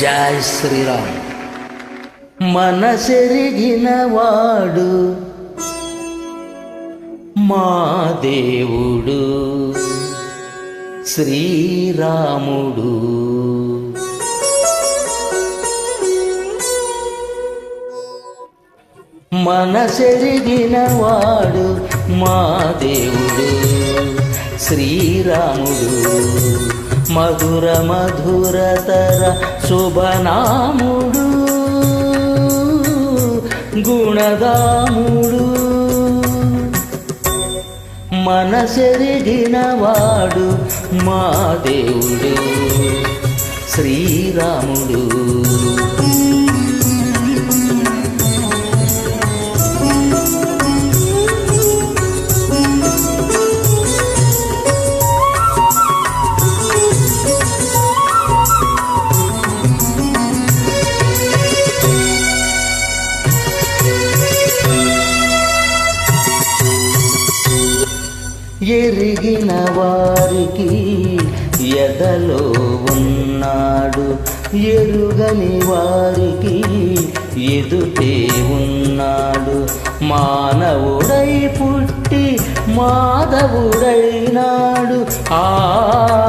జై శ్రీరామ్. మనసెరిగిన వాడు మా దేవుడు శ్రీరాముడు. మనసెరిగిన వాడు మా దేవుడు శ్రీరాముడు. మధుర మధురతర శుభనాముడు గుణదాముడు మనసెరిగిన వాడు మా దేవుడు శ్రీరాముడు. ఎరిగిన వారికి ఎదలో ఉన్నాడు. ఎరుగని వారికి ఎదుటే ఉన్నాడు. మానవుడై పుట్టి మాధవుడైనాడు. ఆ ఆ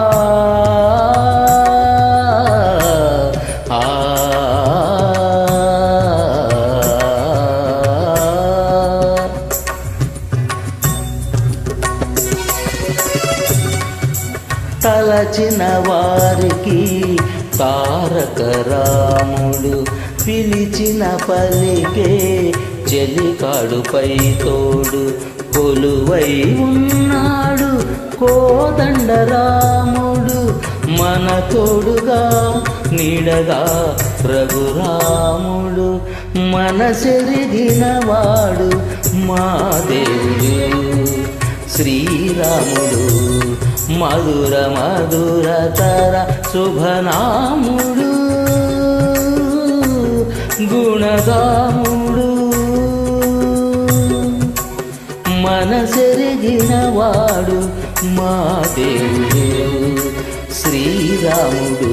తలచిన వారికి తారక రాముడు పిలిచిన పలికే చెలికాడుపై తోడు కొలువై ఉన్నాడు. కోదండరాముడు మన తోడుగా నీడగా రఘురాముడు మన సెరిగినవాడు మా దేవుడు. శ్రీరాముడు మధుర మధుర తర శుభనాముడు గుణగాముడు. మనసెరిగిన వాడు మా దేవుడు శ్రీరాముడు.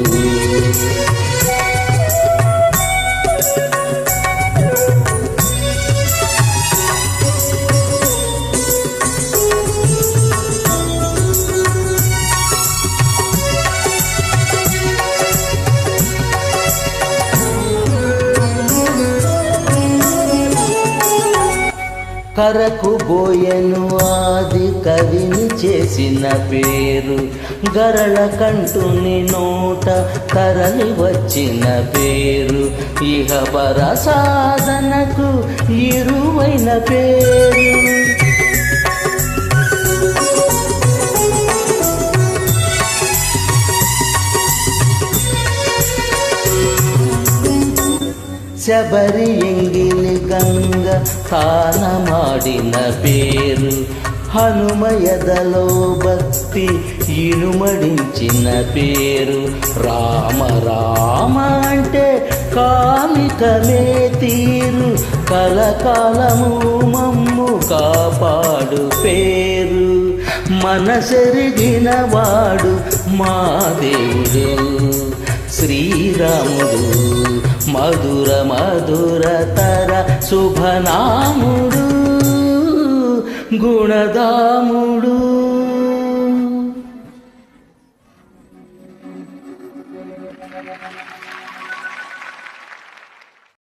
కరకు బోయను ఆది కవిని చేసిన పేరు. గరళ కంటుని నోట తరలి వచ్చిన పేరు. ఇహ పర సాధనకు ఇరువైన పేరు. శబరి ఎంగిలి గంగ తానమాడిన పేరు హనుమయదలో భక్తి ఇనుమడించిన పేరు. రామ రామ అంటే కామికమే తీరు. కలకాలము మమ్ము కాపాడు పేరు. మనసెరిగిన వాడు మా దేవుడు. శ్రీరాముడు మధుర మధుర తర శుభనాముడు గుణదాముడు.